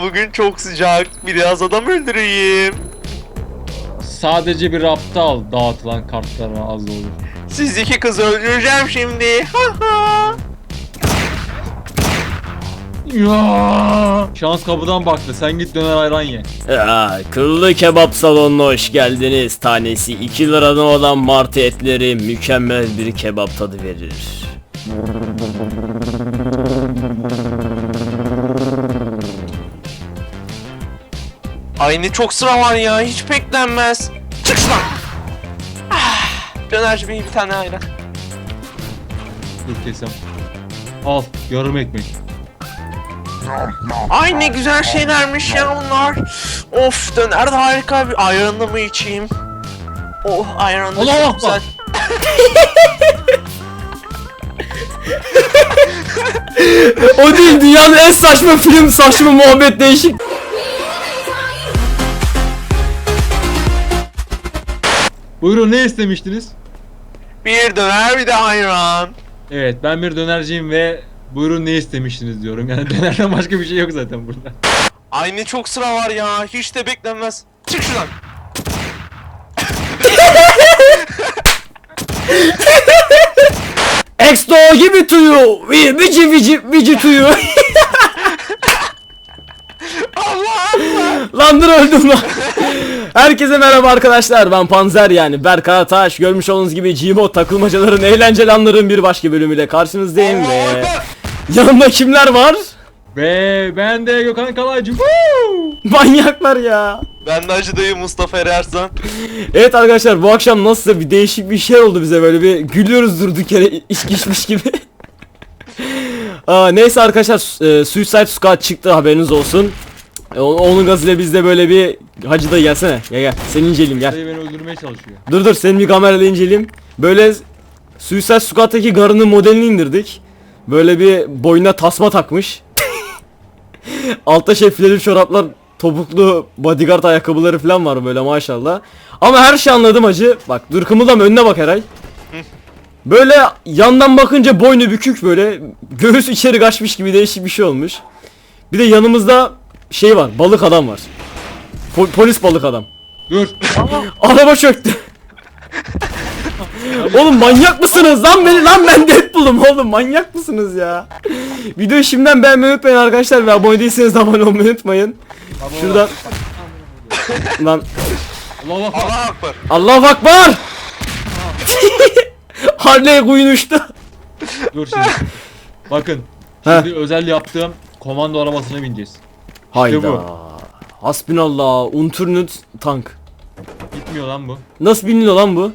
hava bugün çok sıcak. Biraz adam öldüreyim. Sadece bir rapta al dağıtılan kartlara az olur. Siz iki kızı öldüreceğim şimdi. Ha ha. Ya. Şans kapıdan baktı. Sen git döner ayran ye. Aa, Kıllı kebap salonuna hoş geldiniz. Tanesi 2 liradan olan martı etleri mükemmel bir kebap tadı verir. Ay ne çok sıra var ya. Hiç beklenmez. Çık şuradan. Ah, Dönerci bey bir tane ayran. Dur kesem. Al yarım ekmek. Ay ne güzel şeylermiş ya bunlar. Of döner de harika bir ayranını mı içeyim? Oh ayran da Allah çok güzel. o değil dünyanın en saçma film saçma muhabbet değişik. Buyurun ne istemiştiniz? Bir döner bir de ayran. Evet ben bir dönerciyim ve buyurun ne istemiştiniz diyorum. Yani dönerden başka bir şey yok zaten burada. Ay ne çok sıra var ya. Hiç de beklenmez. Çık şuradan. Exto gibi tuyu. vi- Vici vici vici tuyu. Allah Allah. lan dur öldüm lan. Herkese merhaba arkadaşlar ben Panzer yani Berk Arataş Görmüş olduğunuz gibi Gmod takılmacaların eğlenceli anların bir başka bölümüyle karşınızdayım ve. Yanımda kimler var? Ve ben de Gökhan Kalaycı. Woo! Manyaklar ya. Ben de Hacı dayı Mustafa Erersan. Evet arkadaşlar bu akşam nasılsa bir değişik bir şey oldu bize böyle bir gülüyoruz durduk yere içki içmiş gibi. Aa, neyse arkadaşlar e, Suicide Squad çıktı haberiniz olsun. E, o- onun gazıyla biz de böyle bir Hacı dayı gelsene gel gel seni inceleyeyim gel. Dayı beni öldürmeye çalışıyor. Dur dur seni bir kamerayla inceleyeyim. Böyle Suicide Squad'daki garının modelini indirdik. Böyle bir boynuna tasma takmış. Altta şey fileli çoraplar, topuklu bodyguard ayakkabıları falan var böyle maşallah. Ama her şey anladım acı. Bak dur kımıldama önüne bak Eray. Böyle yandan bakınca boynu bükük böyle göğüs içeri kaçmış gibi değişik bir şey olmuş. Bir de yanımızda şey var balık adam var. Po- polis balık adam. Dur. Araba çöktü. oğlum manyak mısınız lan beni lan ben Deadpool'um oğlum manyak mısınız ya? Videoyu şimdiden beğenmeyi unutmayın arkadaşlar ve abone değilseniz de abone olmayı unutmayın. Şuradan lan Allah Allah. Allah akbar. Allahu Akbar. Harley Quinn uçtu. Dur şimdi. Bakın. Şimdi özel yaptığım komando arabasına bineceğiz. Hayda. bu. Hasbinallah. Unturnut tank. Gitmiyor lan bu. Nasıl biniliyor lan bu?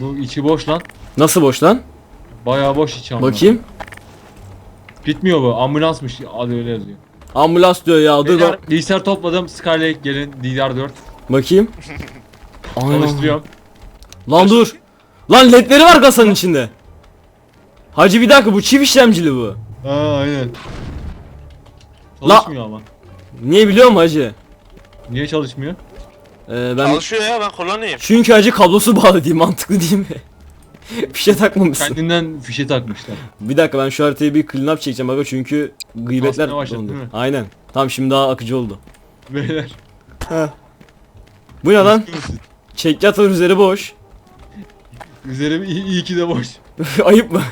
Bu içi boş lan. Nasıl boş lan? Bayağı boş içi ama. Bakayım. Gitmiyor bu. Ambulansmış. Adı öyle yazıyor. Ambulans diyor ya. Dur Beyler, bak. bilgisayar topladım. Skylake gelin DDR4. Bakayım. Aynen. Çalıştırıyorum. Lan dur. Lan ledleri var kasanın içinde. Hacı bir dakika bu çift işlemcili bu. Aa aynen. La- Çalışmıyor ama. Niye biliyor musun hacı? Niye çalışmıyor? Ee, ben Çalışıyor ya ben kullanayım. çünkü hacı kablosu bağlı değil mantıklı değil mi? bir şey takmamışsın. Kendinden fişe takmışlar. Bir dakika ben şu haritayı bir clean up çekeceğim aga çünkü gıybetler başladı, dondu. değil mi? Aynen. Tamam şimdi daha akıcı oldu. Beyler. Bu ne lan? Çekyat var üzeri boş. Üzerim iyi, iyi ki de boş. Ayıp mı?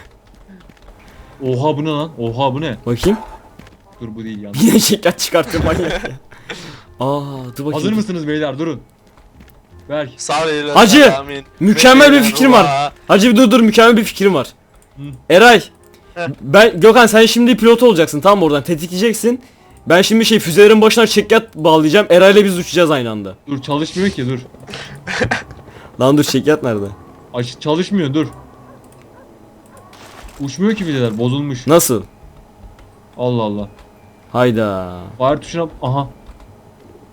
Oha bu ne lan? Oha bu ne? Bakayım. Dur bu değil yanlış. Yine çekyat çıkarttım manyak ya. Aa dur bakayım. Hazır mısınız beyler? Durun. Berk. Sağ ol. Hacı. Mükemmel bir fikrim var. Hacı bir dur dur mükemmel bir fikrim var. Hı. Eray. Heh. Ben Gökhan sen şimdi pilot olacaksın tamam mı oradan tetikleyeceksin. Ben şimdi şey füzelerin başına çekyat bağlayacağım. Eray'la biz uçacağız aynı anda. Dur çalışmıyor ki dur. Lan dur çekyat nerede? Aç çalışmıyor dur. Uçmuyor ki bileler bozulmuş. Nasıl? Allah Allah. Hayda. Fire tuşuna aha.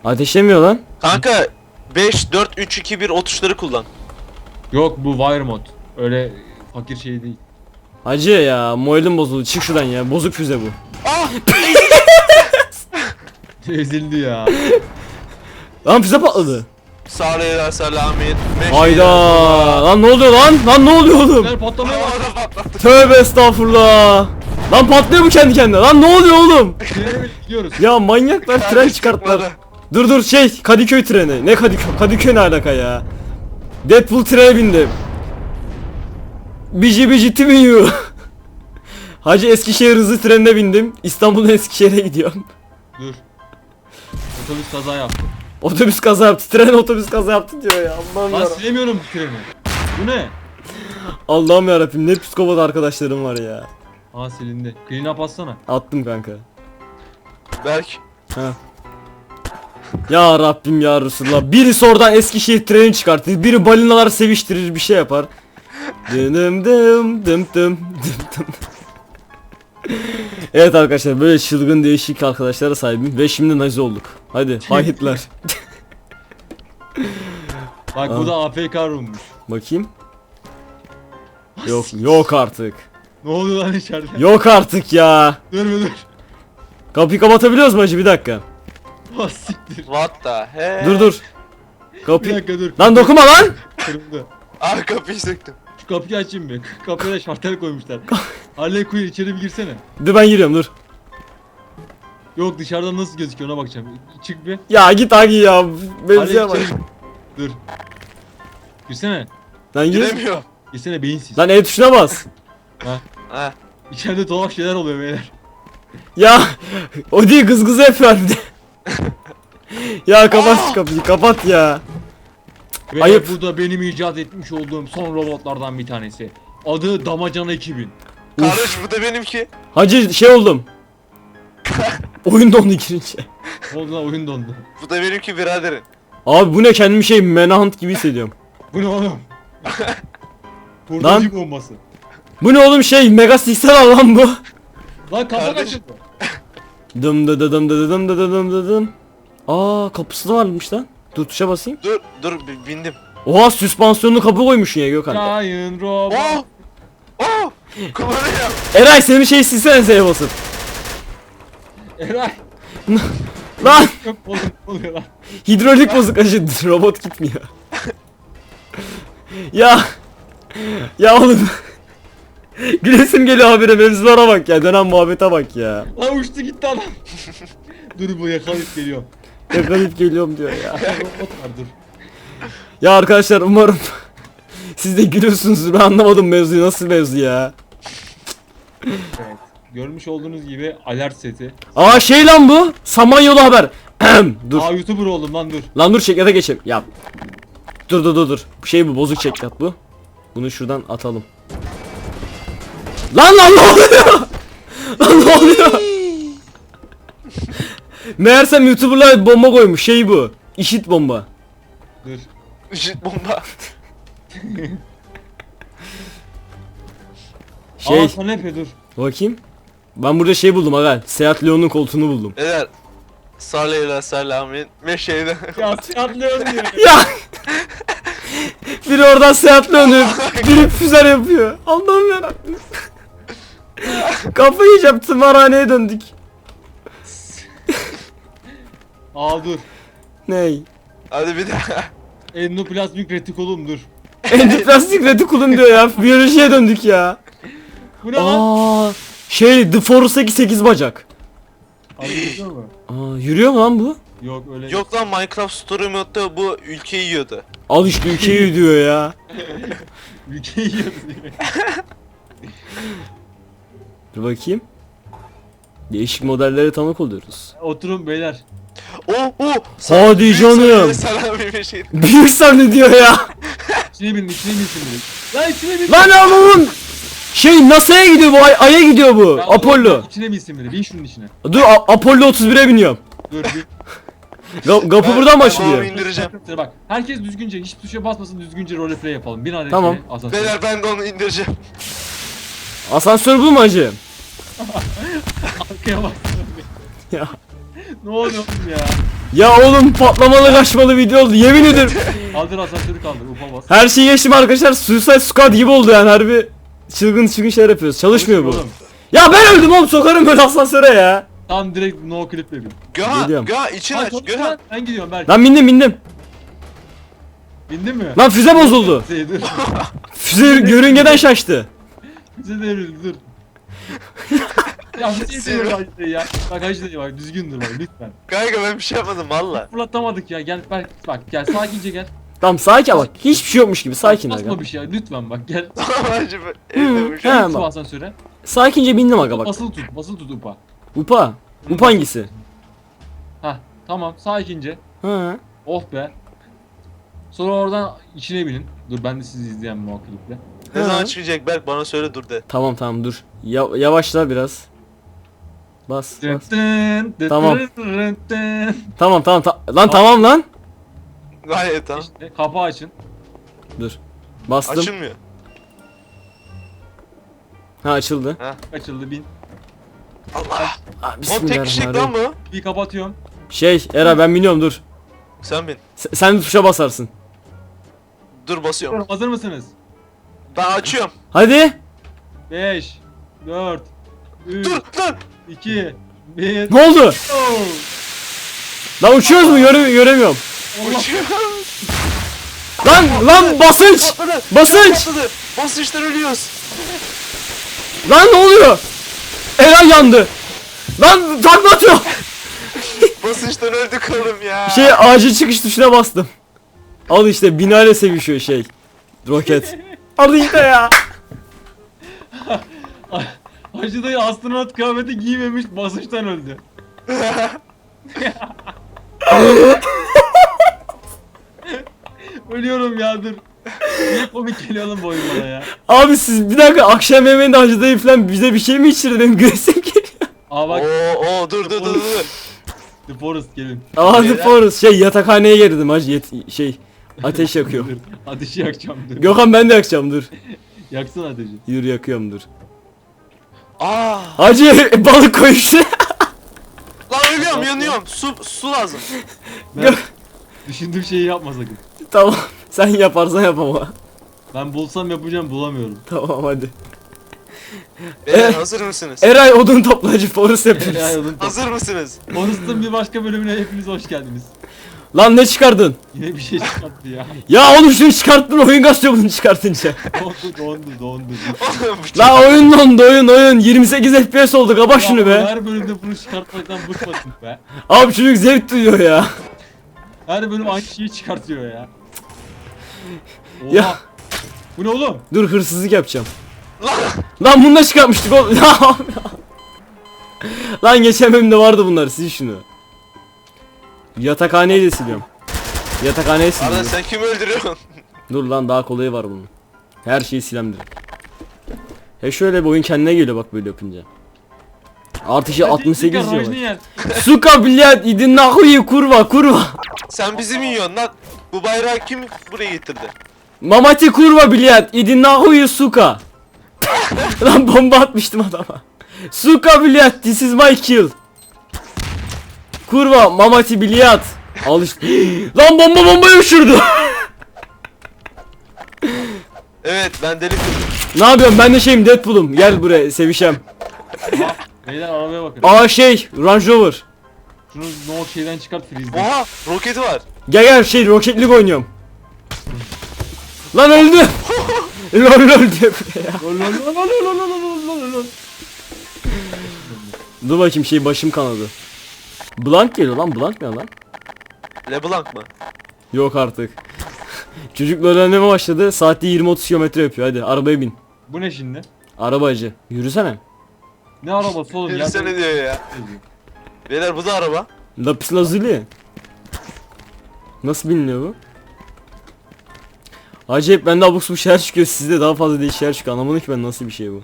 Ateşlemiyor lan. Kanka 5 4 3 2 1 o tuşları kullan. Yok bu wire mod. Öyle fakir şey değil. Hacı ya moralim bozuldu. Çık şuradan ya. Bozuk füze bu. Ah! Ezildi ya. Lan füze patladı. Sağ ol. selamin. Hayda. Lan ne oluyor lan? Lan ne oluyor oğlum? Patlamaya bak. Tövbe estağfurullah. Lan patlıyor bu kendi kendine. Lan ne oluyor oğlum? Gidiyoruz. Ya manyaklar tren çıkarttılar. Dur dur şey Kadıköy treni. Ne Kadıköy? Kadıköy ne alaka ya? Deadpool trene bindim. Bici bici tümüyü. Hacı Eskişehir hızlı trenine bindim. İstanbul'dan Eskişehir'e gidiyorum. Dur. Otobüs kaza yaptı. Otobüs kaza yaptı. Tren otobüs kaza yaptı diyor ya. Allah'ım Lan ya. silemiyorum bu treni. Bu ne? Allah'ım yarabbim ne psikopat arkadaşlarım var ya. Aa silindi. Clean up atsana. Attım kanka. Berk. Ha. Ya Rabbim ya Resulallah. Birisi oradan Eskişehir treni çıkartır. Biri balinalar seviştirir bir şey yapar. Dım dım dım dım dım dım. Evet arkadaşlar böyle çılgın değişik arkadaşlara sahibim ve şimdi nazi olduk. Hadi hayitler. Bak bu da AFK room'muş. Bakayım. Yok yok artık. Ne oluyor lan içeride? Yok artık ya. Dur dur. Kapıyı kapatabiliyoruz mu hacı bir dakika. Ah siktir. What the he? Dur dur. Bir dakika dur. Lan dokunma lan. Kırıldı. Aa kapıyı söktüm. Şu kapıyı açayım bir. Kapıya da şartel koymuşlar. Harley Quinn içeri bir girsene. Dur ben giriyorum dur. Yok dışarıdan nasıl gözüküyor ona bakacağım. Çık bir. Ya git Agi ya. Benziyor bak. içeri- Dur. Girsene. Lan gir. Giremiyorum. Girsene beyinsiz. Lan el tuşuna bas. Ha. İçeride tuhaf şeyler oluyor beyler. Ya o değil kız kızı bir de. ya kapat şu kapıyı kapat ya. Ve Ayıp. bu da benim icat etmiş olduğum son robotlardan bir tanesi. Adı Damacana 2000. Kardeş bu da benimki. Hacı şey oldum. Oyun dondu girince. Lan oyun dondu. Bu da benimki biraderin. Abi bu ne kendimi şey Manhunt gibi hissediyorum. Bu ne oğlum? Lan. Hurdacı bombası. Bu ne oğlum şey Mega Six'ten lan bu. Lan kafa Kardeşim. kaçırdı. Dım dı dı dım dı dı dım dı dı dım dı dım. Aa kapısı da varmış lan. Dur tuşa basayım. Dur dur bi- bindim. Oha süspansiyonlu kapı koymuşsun ya Gökhan. Giant robot. Oh! Oh! Kullanıyor. Eray senin şey silsene Z'ye basıp. Eray. Lan ne oluyor lan? hidrolik bozuk hacı robot gitmiyor. ya. Ya oğlum. Gülesim geliyor habire mevzulara bak ya dönen muhabbete bak ya. Lan uçtu gitti adam. dur bu yakalayıp geliyor. Yakalayıp geliyorum diyor ya. var dur. Ya arkadaşlar umarım siz de gülüyorsunuzdur ben anlamadım mevzuyu nasıl mevzu ya. Evet. Görmüş olduğunuz gibi alert seti. Aa şey lan bu Samanyolu haber. dur. Aa YouTuber oldum lan dur. Lan dur çekyata geçelim. Ya. Dur dur dur dur. Şey bu bozuk çekyat bu. Bunu şuradan atalım. Lan lan ne oluyor? lan ne oluyor? Meğersem YouTuber'lar bomba koymuş şey bu. İşit bomba. Dur. Işık bomba. Şey Aa kanepe dur. bakayım. Ben burada şey buldum aga. Seat Leon'un koltuğunu buldum. Eder. Saleyla selamin. Meşeyden. Ya atlıyorsun diyor. Ya. biri oradan Seat Leon'u, biri füzer yapıyor. Allah'ım yarabbim. Kafayı yiyeceğim tımarhaneye döndük. Aa dur. Ney? Hadi bir daha. Endoplazmik retikulum dur. Endoplastik retikulum diyor ya. Biyolojiye döndük ya. Bu ne lan? Aa, şey The Force'daki 8 bacak. Anlıyor mu? Aa, yürüyor mu lan bu? Yok öyle. Yok lan Minecraft Story Mode'da bu ülkeyi yiyordu. Al işte ülkeyi diyor ya. Ülkeyi yiyordu diye. Dur bakayım. Değişik modellere tanık oluyoruz. Oturun beyler. Oh oh! Hadi Büyük canım. Büyük ne diyor ya. İçine bin, içine bin şimdi. Lan içine bin. Lan oğlum. Şey NASA'ya gidiyor bu, ay- Ay'a gidiyor bu. Ya Apollo. oğlum, İçine binsin biri. Bin şunun içine. Dur A- Apollo 31'e biniyorum. Dur bir. Ga- Kapı Ben- buradan ben başlıyor. onu indireceğim. Bak herkes düzgünce hiç tuşa basmasın düzgünce roleplay yapalım. Bin adet Tamam. şey. Beyler ben de onu indireceğim. Asansör bu mu hacı? Arkaya bak. Ya. ne oluyor oğlum ya? Ya oğlum patlamalı kaçmalı video oldu yemin ederim. Kaldır asansörü kaldır. Ufa bas. Her şeyi geçtim arkadaşlar. Suicide Squad gibi oldu yani harbi. Çılgın çılgın şeyler yapıyoruz. Çalışmıyor bu. Oğlum. Ya ben öldüm oğlum sokarım böyle asansöre ya. Tam direkt no clip yapayım. Göha, Geliyorum. Göha için Lan aç, Göha. Ben gidiyorum Berk. Lan bindim bindim. Bindin mi? Lan füze bozuldu. Dur. Füze yörüngeden şaştı. Bize devrildi dur. Ya bir şey Sinir- söyle Hacı ya. Bak Hacı dayı bak düzgün dur bak lütfen. Kanka ben bir şey yapmadım valla. Fırlatamadık ya gel bak bak gel sakince gel. Tamam sakin bak. Hiçbir şey yokmuş gibi sakin aga. Basma bir şey ya lütfen bak gel. Tamam hacı ben elimde bu şey. he. Gel Tamam. şu asansöre. Sakince bindim aga bak. Basılı tut basılı tut upa. Upa. Upa hangisi? Hah tamam sakince. Ha. Oh be. Sonra oradan içine binin. Dur ben de sizi izleyen bu akıllıkla. Ne Ha. zaman çıkacak Berk bana söyle dur de. Tamam tamam dur. Ya yavaşla biraz. Bas bas. Tamam. Tamam tamam ta- lan tamam lan. Gayet tamam. İşte kapağı açın. Dur. Bastım. Açılmıyor. Ha açıldı. Açıldı bin. Allah. Aa, Oğlum tek kişilik lan Bismillahirrahmanirrahim. bu. Bir kapatıyorum. Şey Era ben biniyorum dur. Sen bin. S- sen tuşa basarsın. Dur basıyorum. Hazır mısınız? Ben açıyorum. Hadi. 5 4 3 Dur dur. 2 1 Ne oldu? Lan uçuyoruz mu? Göre göremiyorum. Uçuyorum. Lan lan basınç. Patladı. Basınç. Patladı. Basınçtan ölüyoruz. Lan ne oluyor? Era yandı. Lan takla atıyor. Basınçtan öldük oğlum ya. Şey acil çıkış tuşuna bastım. Al işte binayla sevişiyor şey. Roket. Al işte ya. Hacı dayı astronot kıyafeti giymemiş basınçtan öldü. Ölüyorum ya dur. Niye komik geliyor lan bu oyun bana ya? Abi siz bir dakika akşam yemeğinde Hacı dayı falan bize bir şey mi içirdin? Benim güresim geliyor. Aa bak Oo oo dur dur dur dur. The Forest gelin. Aa The. Forest şey yatakhaneye girdim hacı yet- şey ateş yakıyorum. Dur. Ateşi yakacağım dur. Gökhan ben de yakacağım dur. Yaksana ateşi. Yürü yakıyorum dur. Aa. Hacı balık koy şuraya. Lan ölüyorum yanıyorum. Su su lazım. Ben düşündüğüm şeyi yapma sakın. tamam sen yaparsan yap ama. Ben bulsam yapacağım bulamıyorum. Tamam hadi. Beyler Eh. hazır mısınız? Eray odun toplacı Forest yapıyoruz. Helal olsun. Hazır mısınız? Forest'ın bir başka bölümüne hepiniz hoş geldiniz. Lan ne çıkardın? Yine bir şey çıkarttı ya. Ya oğlum şunu çıkarttın oyun kasıyor bunu çıkartınca. Dondu dondu dondu. La oyun dondu oyun oyun 28 FPS oldu kapa şunu be. Her bölümde bunu çıkartmaktan bıkmasın be. Abi çocuk zevk duyuyor ya. Her bölüm aynı şeyi çıkartıyor ya. Oha. Ya. Bu ne oğlum? Dur hırsızlık yapacağım. Lan. Lan bunu da çıkartmıştık oğlum. Lan geçen bölümde vardı bunlar sil şunu. Yatakhaneyi de siliyorum. Yatakhaneyi Arda siliyorum. sen kimi öldürüyorsun? Dur lan daha kolayı var bunun. Her şeyi silem direkt. He şöyle bir oyun kendine geliyor bak böyle yapınca. Artışı 68 Garajını diyor. yer. Suka bilyat idin nahuyi kurva kurva. Sen bizi mi yiyorsun lan? Bu bayrağı kim buraya getirdi? Mamati kurva bilyat idin nahuyi suka. lan bomba atmıştım adama. Suka bilyat this is my kill. Kurva mamati biliyat. Al işte. Lan bomba bombayı uçurdu. Evet ben deli ne yapıyorsun ben de şeyim Deadpool'um. Gel buraya sevişem. Beyler arabaya bakın. Aa şey Range Rover. Şunu no şeyden çıkart freeze'den. Oha roketi var. Gel gel şey Rocket oynuyorum. Lan öldü. lol lol diye buraya. Lol lol lol lol lol lol lol lol. Dur bakayım şey başım kanadı. Blank geliyor lan Blank ne lan? LeBlanc mı? Yok artık. Çocuk öğrenmeye başladı. Saatte 20-30 kilometre yapıyor. Hadi arabaya bin. Bu ne şimdi? Arabacı. Yürüsene. Ne arabası oğlum ya? Birisi ne diyor ya? Beyler bu da araba. Lapis lazuli. Nasıl biliniyor bu? Acayip bende abuk subuk şeyler çıkıyor. Sizde daha fazla değişik şeyler çıkıyor. Anlamadım ki ben nasıl bir şey bu.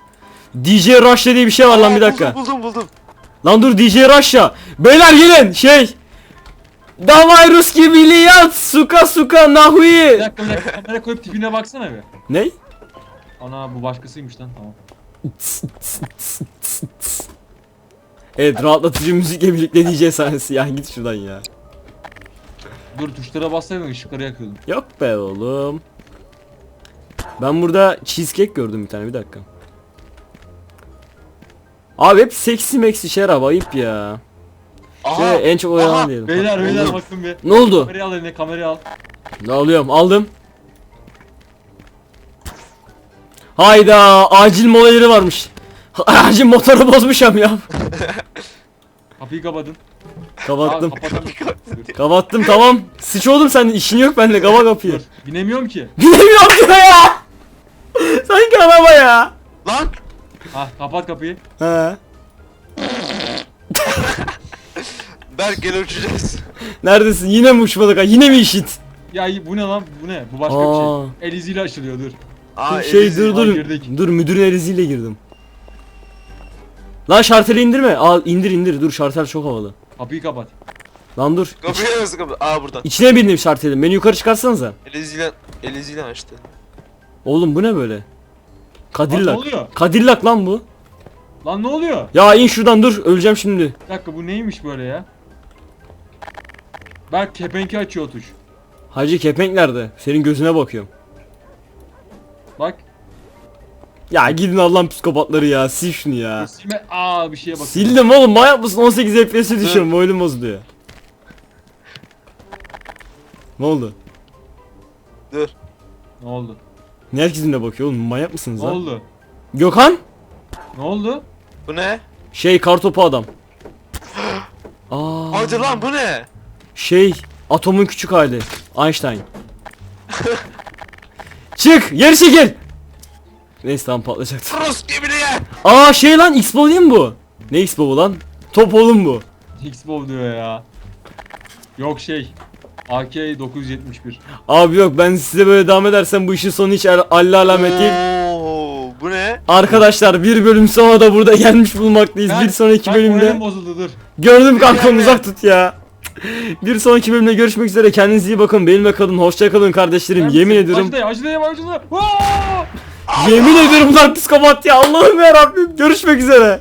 DJ Russia diye bir şey var lan bir dakika. Buldum buldum buldum. Lan dur DJ Russia. Beyler gelin şey. Davay Ruski biliyat suka suka Bir nahui. dakika bir dakika kamera koyup tipine baksana bir. Ne? Ana bu başkasıymış lan tamam. Evet rahatlatıcı müzikle birlikte DJ sahnesi ya git şuradan ya. Dur tuşlara bassaydın ışıkları yakıyordum. Yok be oğlum. Ben burada cheesecake gördüm bir tane bir dakika. Abi hep seksi meksi şeyler abi ayıp ya. Aha. Şey, en çok Aha, oynanan diyelim. Beyler beyler bakın bir. Ne oldu? Kamerayı al eline kamerayı al. Ne alıyorum aldım. Hayda acil mola yeri varmış. Hacı motoru bozmuşam ya. Kapıyı kapatın. Kapattım. Aa, Kapattım tamam. Sıç oğlum sen işin yok bende kapa kapıyı. Binemiyorum ki. Bilemiyorum diyor ya. Sanki araba ya. Lan! Ha kapat kapıyı. He. Berk gel uçacağız. Neredesin? Yine mi uçmadık ha? Yine mi işit? Ya bu ne lan? Bu ne? Bu başka Aa. bir şey. El iziyle açılıyor dur. Aa, şey Elizi- dur dur. Girdik. Dur müdürün eriziyle girdim. Lan şarteli indirme. Al indir indir. Dur şartel çok havalı. Kapıyı kapat. Lan dur. Kapıyı nasıl kapı? Aa buradan. İçine bindim şartelin. Beni yukarı çıkarsanıza. Eliziyle, eliziyle açtı. Oğlum bu ne böyle? Lan ne Cadillac. oluyor? Cadillac lan bu. Lan ne oluyor? Ya in şuradan dur. Öleceğim şimdi. Bir dakika bu neymiş böyle ya? Berk kepenki açıyor tuş. Hacı kepenk nerede? Senin gözüne bakıyorum. Bak. Ya gidin Allah'ın psikopatları ya. Sil şunu ya. Silme. Aa bir şeye bak. Sildim oğlum manyak mısın 18 FPS'e düşüyorum oyunum bozuluyor. Ne oldu? Dur. Ne oldu? Ne herkesin bakıyor oğlum manyak mısınız Ne lan? oldu? Gökhan? Ne oldu? Bu ne? Şey kartopu adam. Aa, Hadi lan bu ne? şey atomun küçük hali. Einstein. Çık geri çekil. Neyse tamam patlayacaktı. Rus gibiye. Aa şey lan X-Bow değil mi bu? Ne X-Bow lan? Top oğlum bu. X-Bow diyor ya. Yok şey. AK 971. Abi yok ben size böyle devam edersem bu işin sonu hiç al- alla alamet değil. Oo, bu ne? Arkadaşlar bir bölüm sonra da burada gelmiş bulunmaktayız. bir sonraki bölümde. bozuldu dur. Gördüm kankam uzak tut ya. Bir sonraki bölümde görüşmek üzere. Kendinize iyi bakın. Benimle kalın. Hoşça kalın kardeşlerim. Ben Yemin ediyorum. Acıdayım acıdayım acıdayım. Yemin ediyorum lan psikopat ya. Allah'ım ya Rabbim. Görüşmek üzere.